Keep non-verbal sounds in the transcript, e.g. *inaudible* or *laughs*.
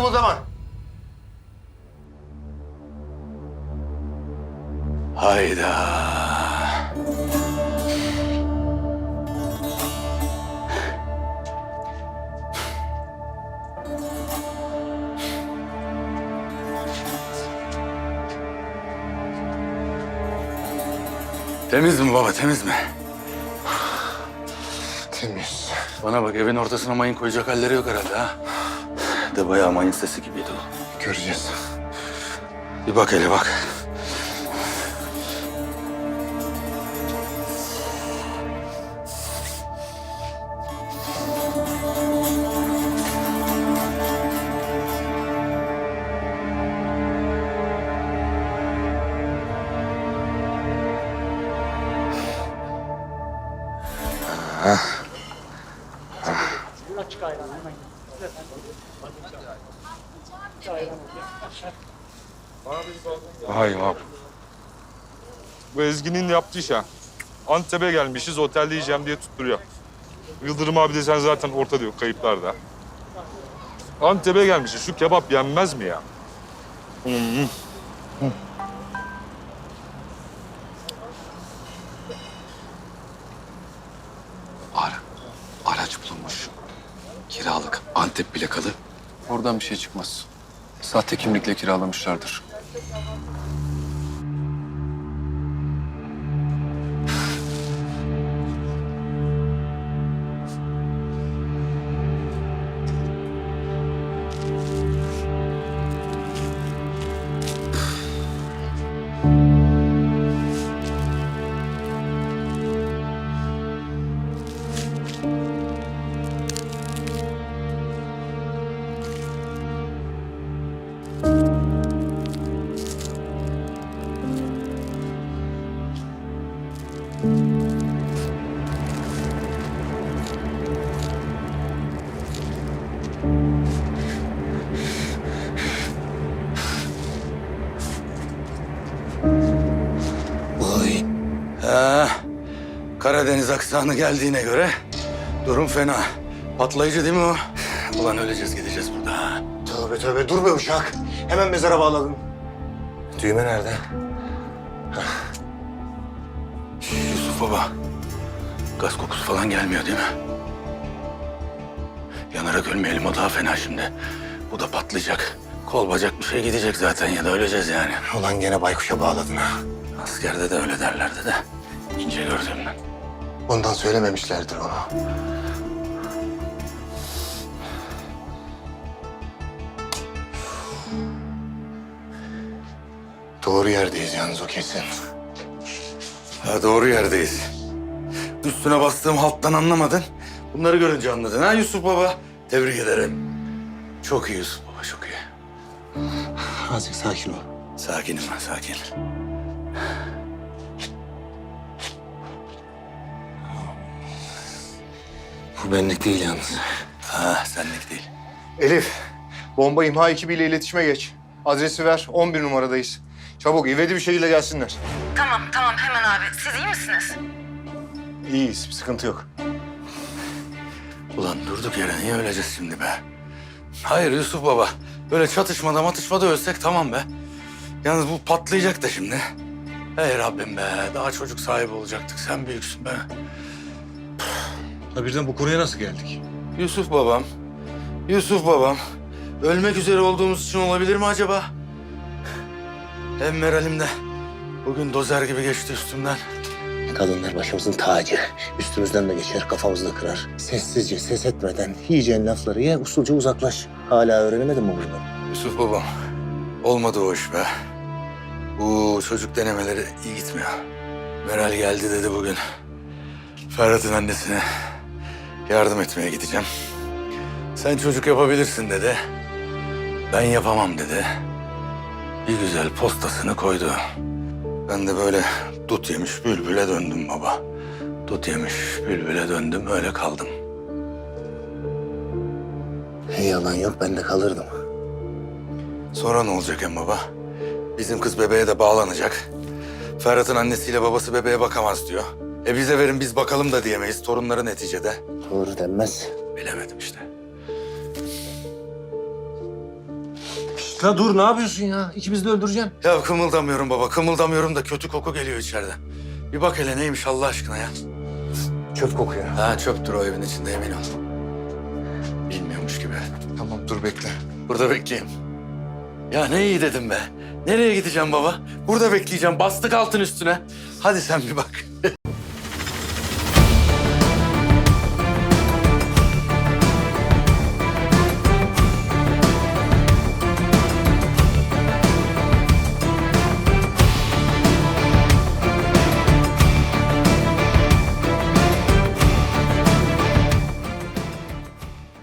kımıldama. Hayda. Temiz mi baba, temiz mi? Temiz. Bana bak evin ortasına mayın koyacak halleri yok herhalde ha. De bayağı mayın sesi gibiydi o. Göreceğiz. Bir bak hele bak. Hay abi. Bu Ezgi'nin yaptığı iş ha. Antep'e gelmişiz, otelde yiyeceğim diye tutturuyor. Yıldırım abi de sen zaten ortada yok, kayıplarda. Antep'e gelmişiz, şu kebap yenmez mi ya? Hmm. Ara, araç bulunmuş. Kiralık Antep plakalı. Oradan bir şey çıkmaz. Sahte kimlikle kiralamışlardır. Ha, Karadeniz aksanı geldiğine göre durum fena. Patlayıcı değil mi o? Ulan öleceğiz gideceğiz burada ha. Tövbe tövbe dur be uşak. Hemen mezara bağladın. Düğme nerede? Yusuf baba. Gaz kokusu falan gelmiyor değil mi? Yanarak ölmeyelim o daha fena şimdi. Bu da patlayacak. Kol bacak bir şey gidecek zaten ya da öleceğiz yani. Ulan gene baykuşa bağladın ha. Askerde de öyle derlerdi de. İnce gördüğümden. Ondan söylememişlerdir onu. Doğru yerdeyiz yalnız o kesin. Ha doğru yerdeyiz. Üstüne bastığım halttan anlamadın. Bunları görünce anladın ha Yusuf baba. Tebrik ederim. Çok iyi Yusuf baba çok iyi. Azıcık sakin ol. Sakinim ben sakin. Bu benlik değil yalnız. Ha senlik değil. Elif, bomba imha ekibiyle iletişime geç. Adresi ver, 11 numaradayız. Çabuk, ivedi bir şekilde gelsinler. Tamam tamam hemen abi. Siz iyi misiniz? İyiyiz, bir sıkıntı yok. Ulan durduk yere niye öleceğiz şimdi be? Hayır Yusuf baba. Böyle çatışmada matışmada ölsek tamam be. Yalnız bu patlayacak da şimdi. Hey Rabbim be. Daha çocuk sahibi olacaktık. Sen büyüksün be. Ha birden bu konuya nasıl geldik? Yusuf babam. Yusuf babam. Ölmek üzere olduğumuz için olabilir mi acaba? Hem Meral'im de bugün dozer gibi geçti üstümden. Kadınlar başımızın tacı. Üstümüzden de geçer, kafamızı da kırar. Sessizce, ses etmeden yiyeceğin lafları ye, usulca uzaklaş. Hala öğrenemedin mi bunları? Yusuf babam. Olmadı o iş be. Bu çocuk denemeleri iyi gitmiyor. Meral geldi dedi bugün. Ferhat'ın annesine yardım etmeye gideceğim. Sen çocuk yapabilirsin dedi. Ben yapamam dedi. Bir güzel postasını koydu. Ben de böyle dut yemiş bülbüle döndüm baba. Dut yemiş bülbüle döndüm öyle kaldım. Yalan yok, ben de kalırdım. Sonra ne olacak hem baba? Bizim kız bebeğe de bağlanacak. Ferhat'ın annesiyle babası bebeğe bakamaz diyor. E bize verin biz bakalım da diyemeyiz. Torunları neticede. Doğru denmez. Bilemedim işte. La dur ne yapıyorsun ya? İkimizi de öldüreceksin. Ya kımıldamıyorum baba, kımıldamıyorum da kötü koku geliyor içeriden. Bir bak hele neymiş Allah aşkına ya. Çöp kokuyor. Ha çöptür o evin içinde emin ol. Bilmiyormuş gibi. Tamam dur bekle. Burada bekleyeyim. Ya ne iyi dedim be. Nereye gideceğim baba? Burada bekleyeceğim. Bastık altın üstüne. Hadi sen bir bak. *laughs*